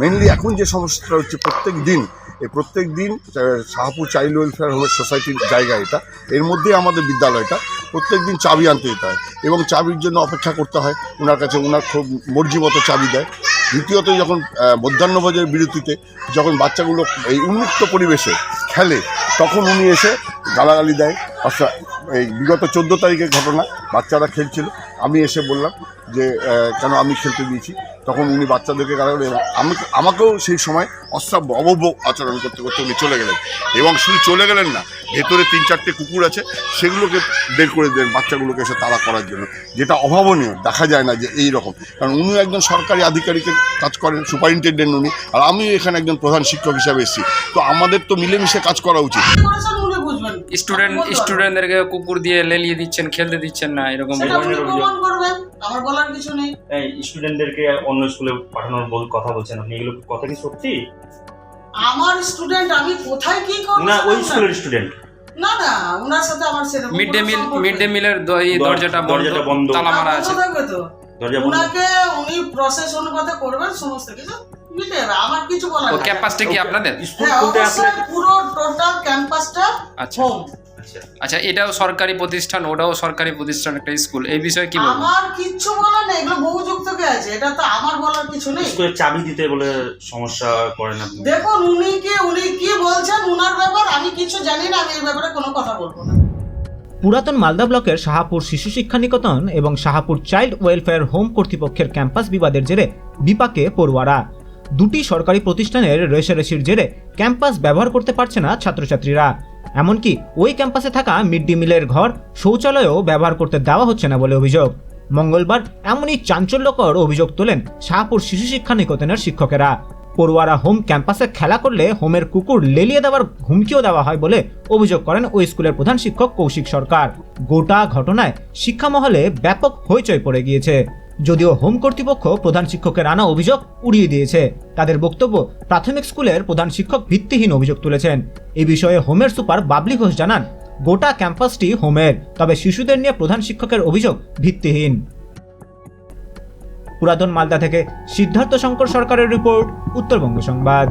Mainly এখন যে সমস্যাটা হচ্ছে প্রত্যেক দিন, এই প্রত্যেক দিন শাহপুর চাইল্ড ওয়েলফেয়ার হোমের সোসাইটির জায়গা এটা। এর মধ্যেই আমাদের বিদ্যালয়টা। প্রত্যেক দিন চাবি আনতে যেতে হয় এবং চাবির জন্য অপেক্ষা করতে হয়। ওনার কাছে ওনার খুব মর্জি মতো চাবি দেয়। দ্বিতীয়ত যখন মধ্যাহ্নভোজের বিরতিতে যখন বাচ্চাগুলো এই উন্মুক্ত পরিবেশে খেলে, তখন উনি এসে গালাগালি দেয়। অর্থাৎ এই বিগত চোদ্দ তারিখের ঘটনা, বাচ্চারা খেলছিল। আমি এসে বললাম যে কেন আমি খেলতে দিয়েছি? তখন উনি বাচ্চাদেরকে গালাগালি এবং আমি আমাকেও সেই সময় অশ্রাব্য, অবব্য আচরণ করতে করতে উনি চলে গেলেন। এবং শুধু চলে গেলেন না, ভেতরে তিন চারটে কুকুর আছে, সেগুলোকে বের করে দেন বাচ্চাগুলোকে এসে তাড়া করার জন্য। যেটা অভাবনীয়, দেখা যায় না যে এই রকম। কারণ উনি একজন সরকারি আধিকারিকের কাজ করেন, সুপারিনটেন্ডেন্ট উনি। আর আমি এখানে একজন প্রধান শিক্ষক হিসাবে এসেছি। তো আমাদের তো মিলেমিশে কাজ করা উচিত। স্টুডেন্ট স্টুডেন্টদেরকে কুকুর দিয়ে লেলিয়ে দিচ্ছেন খেলতে দিচ্ছেন না এরকম সেটা উনি প্রমাণ করবেন আমার বলার কিছু নেই। এই স্টুডেন্টদেরকে অন্য স্কুলে পাঠানোর বল কথা বলছেন আপনি এগুলো কথা কি সত্যি? আমার স্টুডেন্ট আমি কোথায় কি করব না ওই স্কুলের স্টুডেন্ট। না না ওনার সাথে আমার সেরকম mid day meal mid day মিলের দরজাটা দরজাটা বন্ধ বন্ধ। তালা মারা আছে। বন্ধ থাকবে তো? দরজা বন্ধ। ওনাকে উনি প্রসেস অনুপাতে করবেন সমস্ত কিছু মিটে আমার কিছু বলার ও কি আপনাদের? স্কুল হ্যাঁ খুলতে আসলে পুরো আচ্ছা। আচ্ছা। আচ্ছা এটাও সরকারি প্রতিষ্ঠান ওটাও সরকারি প্রতিষ্ঠান একটা স্কুল। এই বিষয়ে কি বলব? আমার কিচ্ছু বলার নেই এগুলো বহু যুগ থেকে আছে এটা তো আমার বলার কিছু নেই। স্কুলের চাবি দিতে বলে সমস্যা করেন আপনি? দেখুন উনি কি উনি কি বলছেন উনার ব্যাপার আমি কিছু জানি না আমি এই ব্যাপারে কোনো কথা বলব না। পুরাতন মালদা ব্লকের শাহাপুর শিশু শিক্ষা নিকেতন এবং শাহাপুর চাইল্ড ওয়েলফেয়ার হোম কর্তৃপক্ষের ক্যাম্পাস বিবাদের জেরে বিপাকে পড়ুয়ারা। দুটি সরকারি প্রতিষ্ঠানের রেশারেশির জেরে ক্যাম্পাস ব্যবহার করতে পারছে না ছাত্রছাত্রীরা। এমনকি ওই ক্যাম্পাসে থাকা মিড ডে মিলের ঘর শৌচালয়ও ব্যবহার করতে দেওয়া হচ্ছে না বলে অভিযোগ। মঙ্গলবার এমনই চাঞ্চল্যকর অভিযোগ তোলেন শাহপুর শিশু শিক্ষা নিকেতনের শিক্ষকেরা। পড়ুয়ারা হোম ক্যাম্পাসে খেলা করলে হোমের কুকুর লেলিয়ে দেওয়ার হুমকিও দেওয়া হয় বলে অভিযোগ করেন ওই স্কুলের প্রধান শিক্ষক কৌশিক সরকার। গোটা ঘটনায় শিক্ষা মহলে ব্যাপক হইচই পড়ে গিয়েছে। যদিও হোম কর্তৃপক্ষ প্রধান শিক্ষকের আনা অভিযোগ উড়িয়ে দিয়েছে, তাদের বক্তব্য প্রাথমিক স্কুলের প্রধান শিক্ষক ভিত্তিহীন অভিযোগ তুলেছেন। এই বিষয়ে হোমের সুপার বাবলি ঘোষ জানান, গোটা ক্যাম্পাসটি হোমের, তবে শিশুদের নিয়ে প্রধান শিক্ষকের অভিযোগ ভিত্তিহীন। পুরাতন মালদা থেকে সিদ্ধার্থ শঙ্কর সরকারের রিপোর্ট উত্তরবঙ্গ সংবাদ।